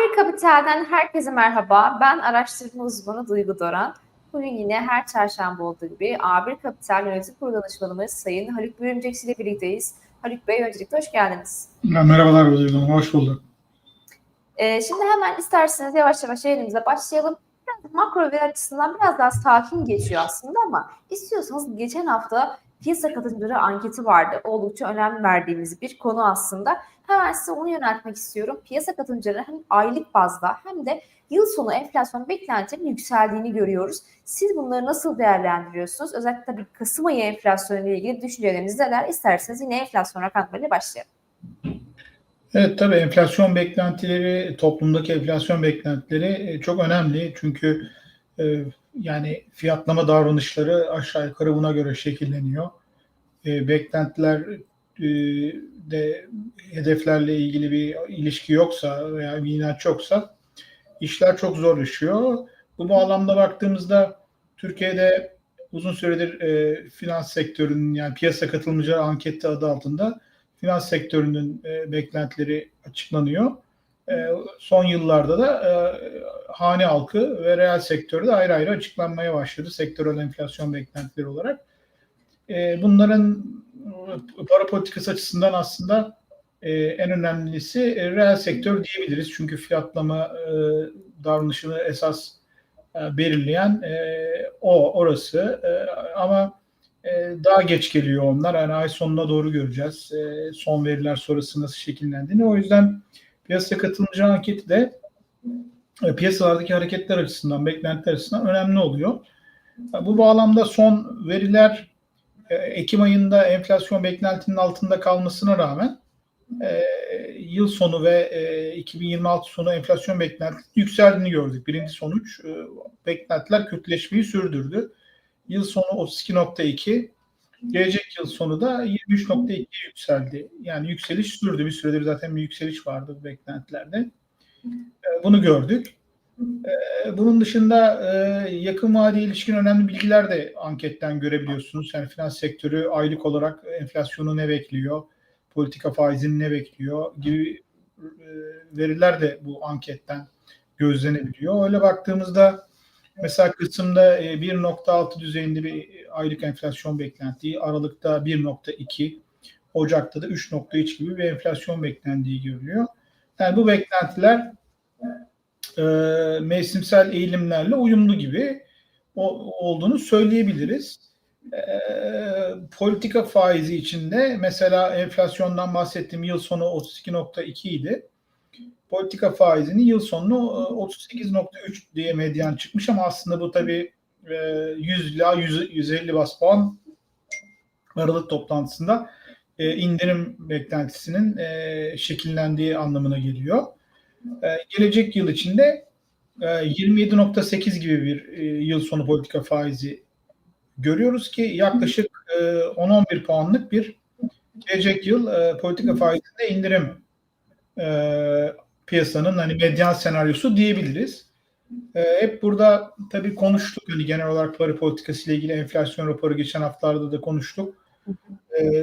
A1 Kapital'den herkese merhaba. Ben araştırma uzmanı Duygu Doran. Bugün yine her çarşamba olduğu gibi A1 Kapital Yönetim Kurulu danışmanımız Sayın Haluk Bürümcekçi ile birlikteyiz. Haluk Bey öncelikle hoş geldiniz. Merhabalar Duygu Hanım, hoş bulduk. Ee, şimdi hemen isterseniz yavaş yavaş yayınımıza başlayalım. Biraz makro veri açısından biraz daha sakin geçiyor aslında ama istiyorsanız geçen hafta piyasa katılımcıları anketi vardı. Oldukça önem verdiğimiz bir konu aslında. Hemen size onu yöneltmek istiyorum. Piyasa katılımcıları hem aylık bazda hem de yıl sonu enflasyon beklentilerinin yükseldiğini görüyoruz. Siz bunları nasıl değerlendiriyorsunuz? Özellikle tabii Kasım ayı enflasyonu ile ilgili düşünceleriniz neler? İsterseniz yine enflasyon rakamlarıyla başlayalım. Evet tabii enflasyon beklentileri, toplumdaki enflasyon beklentileri çok önemli. Çünkü e, yani fiyatlama davranışları aşağı yukarı buna göre şekilleniyor. E, beklentiler e, de hedeflerle ilgili bir ilişki yoksa veya bir inanç yoksa işler çok zorlaşıyor. Bu bağlamda baktığımızda Türkiye'de uzun süredir e, finans sektörünün yani piyasa katılımcıları anketi adı altında finans sektörünün e, beklentileri açıklanıyor. E, son yıllarda da e, hane halkı ve reel sektörde ayrı ayrı açıklanmaya başladı sektörel enflasyon beklentileri olarak. E, bunların para politikası açısından aslında e, en önemlisi e, reel sektör diyebiliriz. Çünkü fiyatlama e, davranışını esas e, belirleyen e, o orası. E, ama e, daha geç geliyor onlar. Yani ay sonuna doğru göreceğiz. E, son veriler sonrası nasıl şekillendiğini. O yüzden piyasa katılımcı anketi de e, piyasalardaki hareketler açısından, beklentiler açısından önemli oluyor. Bu bağlamda son veriler Ekim ayında enflasyon beklentinin altında kalmasına rağmen yıl sonu ve 2026 sonu enflasyon beklentisi yükseldiğini gördük. Birinci sonuç beklentiler kötüleşmeyi sürdürdü. Yıl sonu 32.2, gelecek yıl sonu da 23.2 yükseldi. Yani yükseliş sürdü. Bir süredir zaten bir yükseliş vardı bu beklentilerde. Bunu gördük. Bunun dışında yakın vadeye ilişkin önemli bilgiler de anketten görebiliyorsunuz. Yani finans sektörü aylık olarak enflasyonu ne bekliyor, politika faizini ne bekliyor gibi veriler de bu anketten gözlenebiliyor. Öyle baktığımızda mesela kısımda 1.6 düzeyinde bir aylık enflasyon beklentiği, Aralık'ta 1.2, Ocak'ta da 3.3 gibi bir enflasyon beklendiği görülüyor. Yani bu beklentiler e, mevsimsel eğilimlerle uyumlu gibi o, olduğunu söyleyebiliriz. E, politika faizi içinde mesela enflasyondan bahsettiğim yıl sonu 32.2 idi. Politika faizinin yıl sonunu 38.3 diye medyan çıkmış ama aslında bu tabii 100 ila 100, 150 bas puan Aralık toplantısında indirim beklentisinin şekillendiği anlamına geliyor. Gelecek yıl içinde 27.8 gibi bir yıl sonu politika faizi görüyoruz ki yaklaşık 10-11 puanlık bir gelecek yıl politika faizinde indirim piyasanın hani medyan senaryosu diyebiliriz. hep burada tabii konuştuk hani genel olarak para politikası ile ilgili enflasyon raporu geçen haftalarda da konuştuk.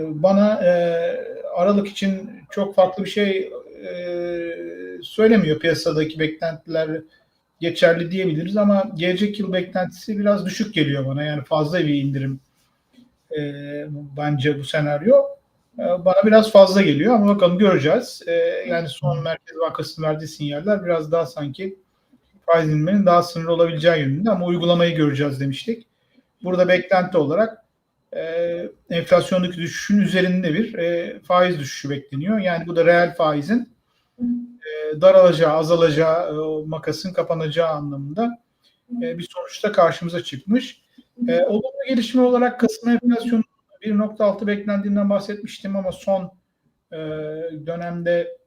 bana Aralık için çok farklı bir şey söylemiyor piyasadaki beklentiler geçerli diyebiliriz ama gelecek yıl beklentisi biraz düşük geliyor bana. Yani fazla bir indirim e, bence bu senaryo. E, bana biraz fazla geliyor ama bakalım göreceğiz. E, yani son Merkez Bankası'nın verdiği sinyaller biraz daha sanki faiz indiriminin daha sınırlı olabileceği yönünde ama uygulamayı göreceğiz demiştik. Burada beklenti olarak e, enflasyondaki düşüşün üzerinde bir e, faiz düşüşü bekleniyor. Yani bu da reel faizin e, daralacağı, azalacağı, e, makasın kapanacağı anlamında e, bir sonuçta karşımıza çıkmış. E, olumlu gelişme olarak Kasım enflasyonu 1.6 beklendiğinden bahsetmiştim ama son e, dönemde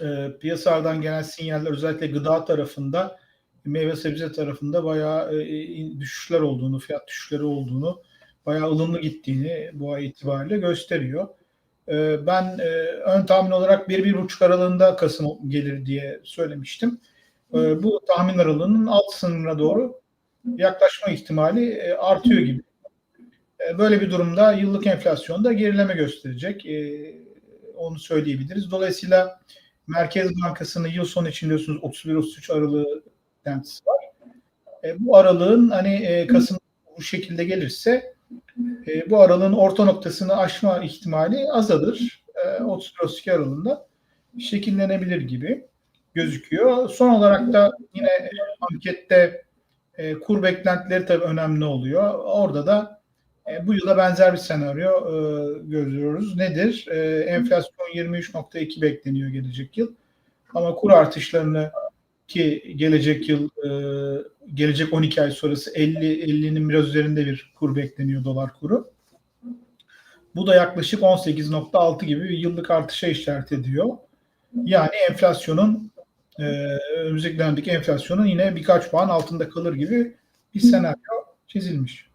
e, piyasalardan gelen sinyaller özellikle gıda tarafında meyve sebze tarafında bayağı e, düşüşler olduğunu, fiyat düşüşleri olduğunu, bayağı ılımlı gittiğini bu ay itibariyle gösteriyor. E, ben e, ön tahmin olarak 1-1,5 aralığında Kasım gelir diye söylemiştim. E, bu tahmin aralığının alt sınırına doğru yaklaşma ihtimali e, artıyor gibi. E, böyle bir durumda yıllık enflasyonda gerileme gösterecek. E, onu söyleyebiliriz. Dolayısıyla Merkez Bankası'nın yıl sonu için biliyorsunuz 31-33 aralığı beklentisi var. Bu aralığın hani Kasım bu şekilde gelirse e, bu aralığın orta noktasını aşma ihtimali azalır. E, 31-32 aralığında şekillenebilir gibi gözüküyor. Son olarak da yine ankette e, kur beklentileri tabii önemli oluyor. Orada da e, bu yıla benzer bir senaryo e, görüyoruz. Nedir? E, enflasyon 23.2 bekleniyor gelecek yıl. Ama kur artışlarını ki gelecek yıl e, gelecek 12 ay sonrası 50 50'nin biraz üzerinde bir kur bekleniyor dolar kuru. Bu da yaklaşık 18.6 gibi bir yıllık artışa işaret ediyor. Yani enflasyonun e, önümüzdeki dönemdeki enflasyonun yine birkaç puan altında kalır gibi bir senaryo çizilmiş.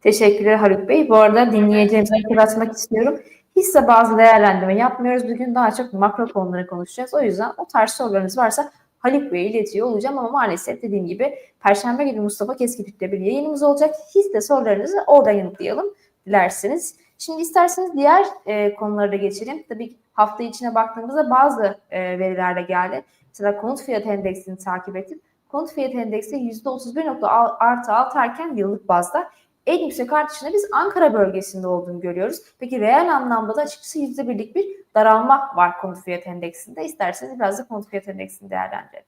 Teşekkürler Haluk Bey. Bu arada dinleyicilerimize hatırlatmak istiyorum. Hisse bazı değerlendirme yapmıyoruz. Bugün daha çok makro konuları konuşacağız. O yüzden o tarz sorularınız varsa Haluk Bey'e iletiyor olacağım ama maalesef dediğim gibi Perşembe günü Mustafa Keskitük'le bir yayınımız olacak. Hisse sorularınızı orada yanıtlayalım dilerseniz. Şimdi isterseniz diğer e, konulara da geçelim. Tabii hafta içine baktığımızda bazı e, veriler de geldi. Mesela konut fiyat endeksini takip ettim. Konut fiyat endeksi %31.6 artı artarken yıllık bazda en yüksek artışını biz Ankara bölgesinde olduğunu görüyoruz. Peki reel anlamda da açıkçası %1'lik bir daralma var konut fiyat endeksinde. İsterseniz biraz da konut fiyat endeksini değerlendirelim.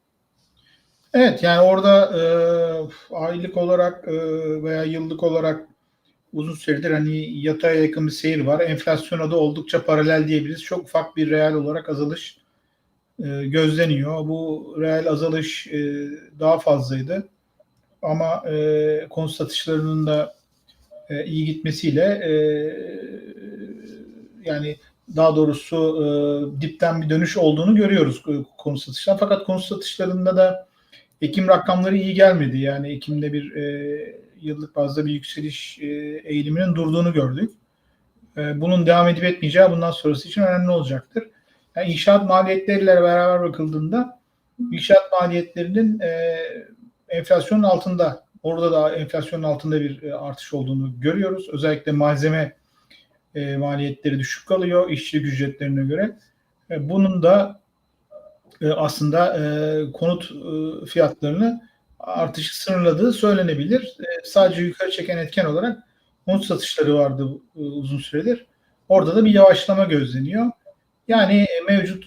Evet yani orada e, aylık olarak e, veya yıllık olarak uzun süredir hani yataya yakın bir seyir var. Enflasyona da oldukça paralel diyebiliriz. Çok ufak bir reel olarak azalış e, gözleniyor. Bu reel azalış e, daha fazlaydı. Ama e, konut satışlarının da e, iyi gitmesiyle e, yani daha doğrusu e, dipten bir dönüş olduğunu görüyoruz konut satışlarında. Fakat konut satışlarında da Ekim rakamları iyi gelmedi. Yani Ekim'de bir e, yıllık bazda bir yükseliş eğiliminin durduğunu gördük. Bunun devam edip etmeyeceği bundan sonrası için önemli olacaktır. Yani inşaat maliyetleriyle beraber bakıldığında inşaat maliyetlerinin e, enflasyonun altında, orada da enflasyonun altında bir e, artış olduğunu görüyoruz. Özellikle malzeme e, maliyetleri düşük kalıyor işçilik ücretlerine göre. E, bunun da aslında konut fiyatlarını artışı sınırladığı söylenebilir. Sadece yukarı çeken etken olarak konut satışları vardı uzun süredir. Orada da bir yavaşlama gözleniyor. Yani mevcut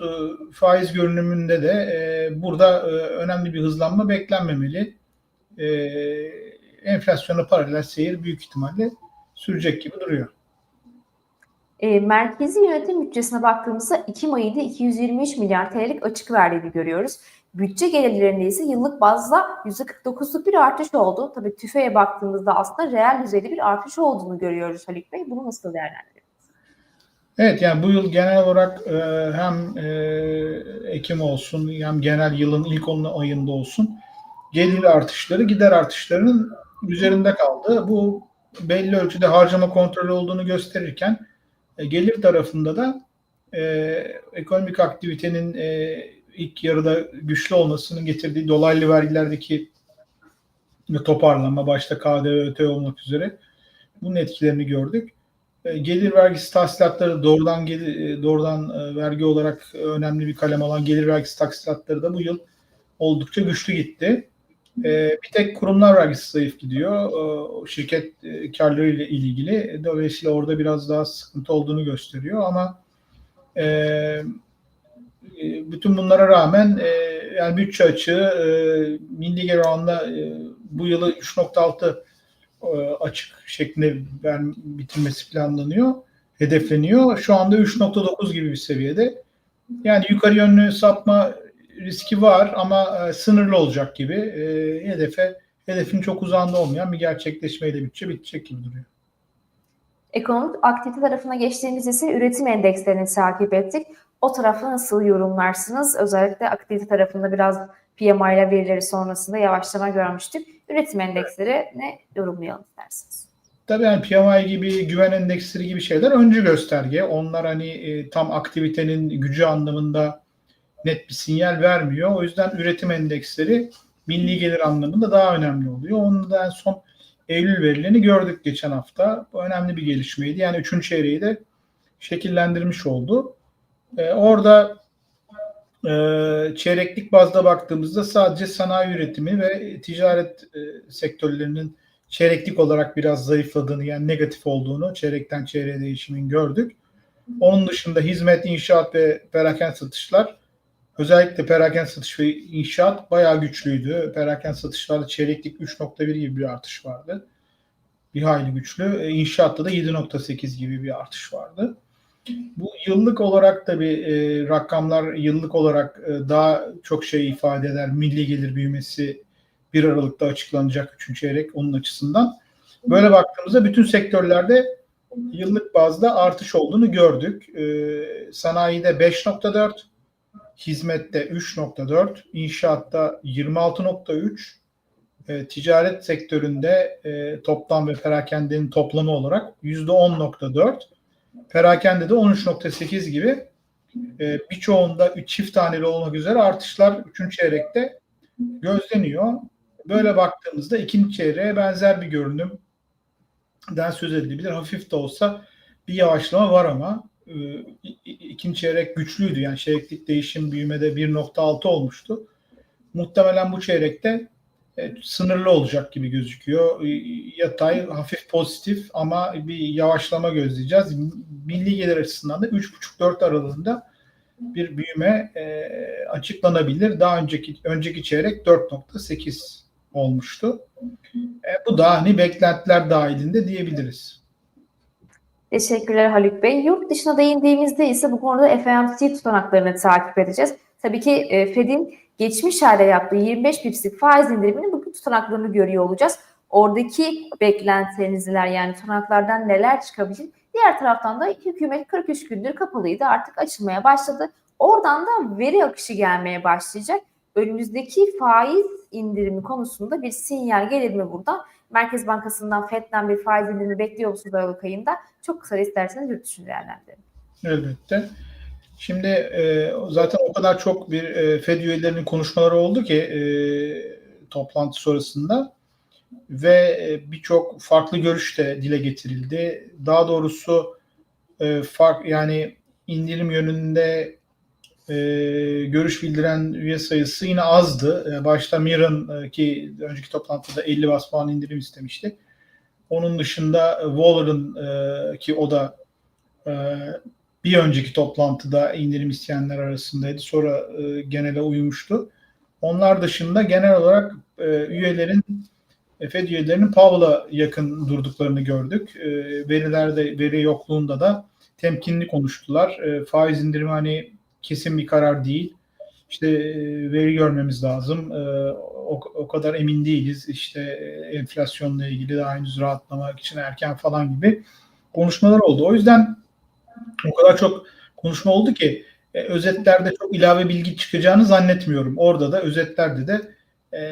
faiz görünümünde de burada önemli bir hızlanma beklenmemeli. E, enflasyona paralel seyir büyük ihtimalle sürecek gibi duruyor. E, merkezi yönetim bütçesine baktığımızda Ekim ayında 223 milyar TL'lik açık verdiğini görüyoruz. Bütçe gelirlerinde ise yıllık bazda %49'luk bir artış oldu. Tabii tüfeğe baktığımızda aslında reel düzeyde bir artış olduğunu görüyoruz Haluk Bey. Bunu nasıl değerlendiriyorsunuz? Evet yani bu yıl genel olarak e, hem e, Ekim olsun hem genel yılın ilk 10 ayında olsun gelir artışları gider artışlarının üzerinde kaldı. Bu belli ölçüde harcama kontrolü olduğunu gösterirken e, gelir tarafında da e, ekonomik aktivitenin e, ilk yarıda güçlü olmasının getirdiği dolaylı vergilerdeki toparlanma başta KDV öte olmak üzere bunun etkilerini gördük. E, gelir vergisi tahsilatları doğrudan gelir, doğrudan e, vergi olarak önemli bir kalem olan gelir vergisi tahsilatları da bu yıl oldukça güçlü gitti. E, bir tek kurumlar vergisi zayıf gidiyor. E, şirket e, karları ile ilgili. Dolayısıyla orada biraz daha sıkıntı olduğunu gösteriyor ama e, bütün bunlara rağmen e, yani bütçe açığı e, milli gelir oranında e, bu yılı 3.6 e, açık şeklinde ver, bitirmesi planlanıyor, hedefleniyor. Şu anda 3.9 gibi bir seviyede. Yani yukarı yönlü sapma riski var ama e, sınırlı olacak gibi. E, hedefe hedefin çok uzağında olmayan bir gerçekleşmeyle bütçe bitecek gibi duruyor. Ekonomik aktivite tarafına geçtiğimiz ise üretim endekslerini takip ettik. O tarafı nasıl yorumlarsınız? Özellikle aktivite tarafında biraz PMI ile verileri sonrasında yavaşlama görmüştük. Üretim endeksleri ne yorumlayalım isterseniz? Tabii yani PMI gibi güven endeksleri gibi şeyler öncü gösterge. Onlar hani e, tam aktivitenin gücü anlamında net bir sinyal vermiyor. O yüzden üretim endeksleri milli gelir anlamında daha önemli oluyor. Onun da en son Eylül verilerini gördük geçen hafta. Bu önemli bir gelişmeydi. Yani üçüncü çeyreği de şekillendirmiş oldu. Ee, orada Ee, çeyreklik bazda baktığımızda sadece sanayi üretimi ve ticaret e, sektörlerinin çeyreklik olarak biraz zayıfladığını yani negatif olduğunu çeyrekten çeyreğe değişimin gördük. Onun dışında hizmet, inşaat ve perakende satışlar özellikle perakende satış ve inşaat bayağı güçlüydü. Perakende satışlarda çeyreklik 3.1 gibi bir artış vardı. Bir hayli güçlü. E, İnşaatta da 7.8 gibi bir artış vardı. Bu yıllık olarak tabii e, rakamlar yıllık olarak e, daha çok şey ifade eder. Milli gelir büyümesi 1 Aralık'ta açıklanacak 3. çeyrek onun açısından. Böyle baktığımızda bütün sektörlerde yıllık bazda artış olduğunu gördük. E, sanayide 5.4, hizmette 3.4, inşaatta 26.3, e, ticaret sektöründe e, toplam ve perakendenin toplamı olarak %10.4, perakende de 13.8 gibi e, birçoğunda çift taneli olmak üzere artışlar 3. çeyrekte gözleniyor. Böyle baktığımızda ikinci çeyreğe benzer bir görünümden söz edilebilir. Hafif de olsa bir yavaşlama var ama ikinci çeyrek güçlüydü. Yani çeyreklik değişim büyümede 1.6 olmuştu. Muhtemelen bu çeyrekte e, sınırlı olacak gibi gözüküyor. E, Yatay hafif pozitif ama bir yavaşlama gözleyeceğiz. Milli gelir açısından da 3.5-4 aralığında bir büyüme e, açıklanabilir. Daha önceki önceki çeyrek 4.8 olmuştu. E, bu da hani beklentiler dahilinde diyebiliriz. Teşekkürler Haluk Bey. Yurt dışına değindiğimizde ise bu konuda FOMC tutanaklarını takip edeceğiz. Tabii ki e, Fed'in geçmiş ayda yaptığı 25 bipslik faiz indiriminin bugün tutanaklarını görüyor olacağız. Oradaki beklentileriniz neler yani tutanaklardan neler çıkabilir? Diğer taraftan da hükümet 43 gündür kapalıydı artık açılmaya başladı. Oradan da veri akışı gelmeye başlayacak. Önümüzdeki faiz indirimi konusunda bir sinyal gelir mi burada? Merkez Bankası'ndan FED'den bir faiz indirimi bekliyor musunuz Aralık ayında? Çok kısa isterseniz yurt dışını değerlendirelim. Elbette. Şimdi e, zaten o kadar çok bir e, FED üyelerinin konuşmaları oldu ki e, toplantı sonrasında ve e, birçok farklı görüş de dile getirildi. Daha doğrusu e, fark yani indirim yönünde e, görüş bildiren üye sayısı yine azdı. E, başta Mirren e, ki önceki toplantıda 50 bas puan indirim istemişti. Onun dışında Waller'ın e, ki o da e, bir önceki toplantıda indirim isteyenler arasındaydı. Sonra e, genele uymuştu. Onlar dışında genel olarak e, üyelerin FED üyelerinin Powell'a yakın durduklarını gördük. E, verilerde veri yokluğunda da temkinli konuştular. E, faiz indirimi hani kesin bir karar değil. İşte e, veri görmemiz lazım. E, o, o kadar emin değiliz. İşte e, enflasyonla ilgili daha henüz rahatlamak için erken falan gibi konuşmalar oldu. O yüzden o kadar çok konuşma oldu ki özetlerde çok ilave bilgi çıkacağını zannetmiyorum. Orada da özetlerde de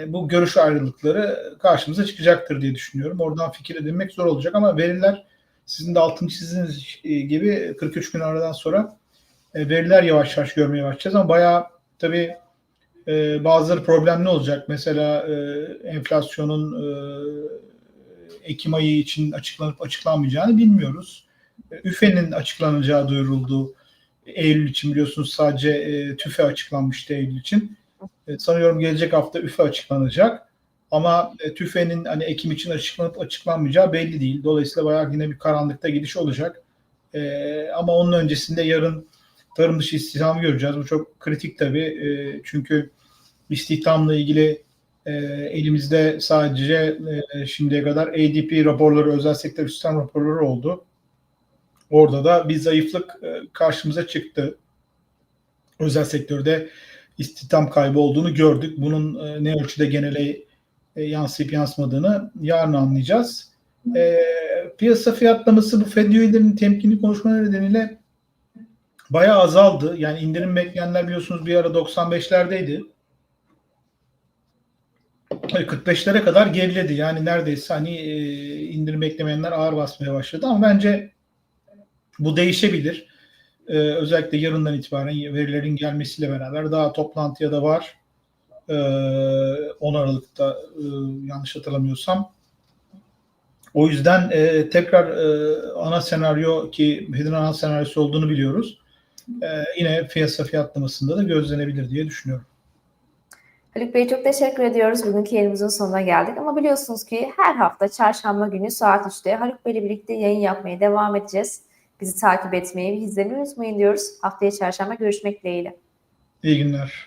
bu görüş ayrılıkları karşımıza çıkacaktır diye düşünüyorum. Oradan fikir edinmek zor olacak ama veriler sizin de altını çizdiğiniz gibi 43 gün aradan sonra veriler yavaş yavaş görmeye başlayacağız ama bayağı tabii e, bazıları problemli olacak. Mesela e, enflasyonun e, Ekim ayı için açıklanıp açıklanmayacağını bilmiyoruz. üfe'nin açıklanacağı duyuruldu. Eylül için biliyorsunuz sadece e, TÜFE açıklanmıştı Eylül için. E, sanıyorum gelecek hafta üfe açıklanacak. Ama e, TÜFE'nin hani Ekim için açıklanıp açıklanmayacağı belli değil. Dolayısıyla bayağı yine bir karanlıkta gidiş olacak. E, ama onun öncesinde yarın tarım dışı istihdamı göreceğiz. Bu çok kritik tabii. E, çünkü istihdamla ilgili e, elimizde sadece e, şimdiye kadar ADP raporları, özel sektör istihdam raporları oldu. Orada da bir zayıflık karşımıza çıktı. Özel sektörde istihdam kaybı olduğunu gördük. Bunun ne ölçüde genele e, yansıyıp yansımadığını yarın anlayacağız. Piyasa fiyatlaması bu Fed üyelerinin temkinli konuşmaları nedeniyle bayağı azaldı. Yani indirim bekleyenler biliyorsunuz bir ara 95'lerdeydi. 45'lere kadar geriledi. Yani neredeyse hani e, indirim beklemeyenler ağır basmaya başladı ama bence bu değişebilir. Ee, özellikle yarından itibaren verilerin gelmesiyle beraber daha toplantıya da var. Ee, 10 Aralık'ta e, yanlış hatırlamıyorsam. O yüzden e, tekrar e, ana senaryo ki Fed'in ana senaryosu olduğunu biliyoruz. E, yine piyasa fiyatlamasında da gözlenebilir diye düşünüyorum. Haluk Bey çok teşekkür ediyoruz. Bugünkü yayınımızın sonuna geldik. Ama biliyorsunuz ki her hafta çarşamba günü saat 3'te Haluk Bey ile birlikte yayın yapmaya devam edeceğiz. Bizi takip etmeyi ve izlemeyi unutmayın diyoruz. Haftaya çarşamba görüşmek dileğiyle. İyi günler.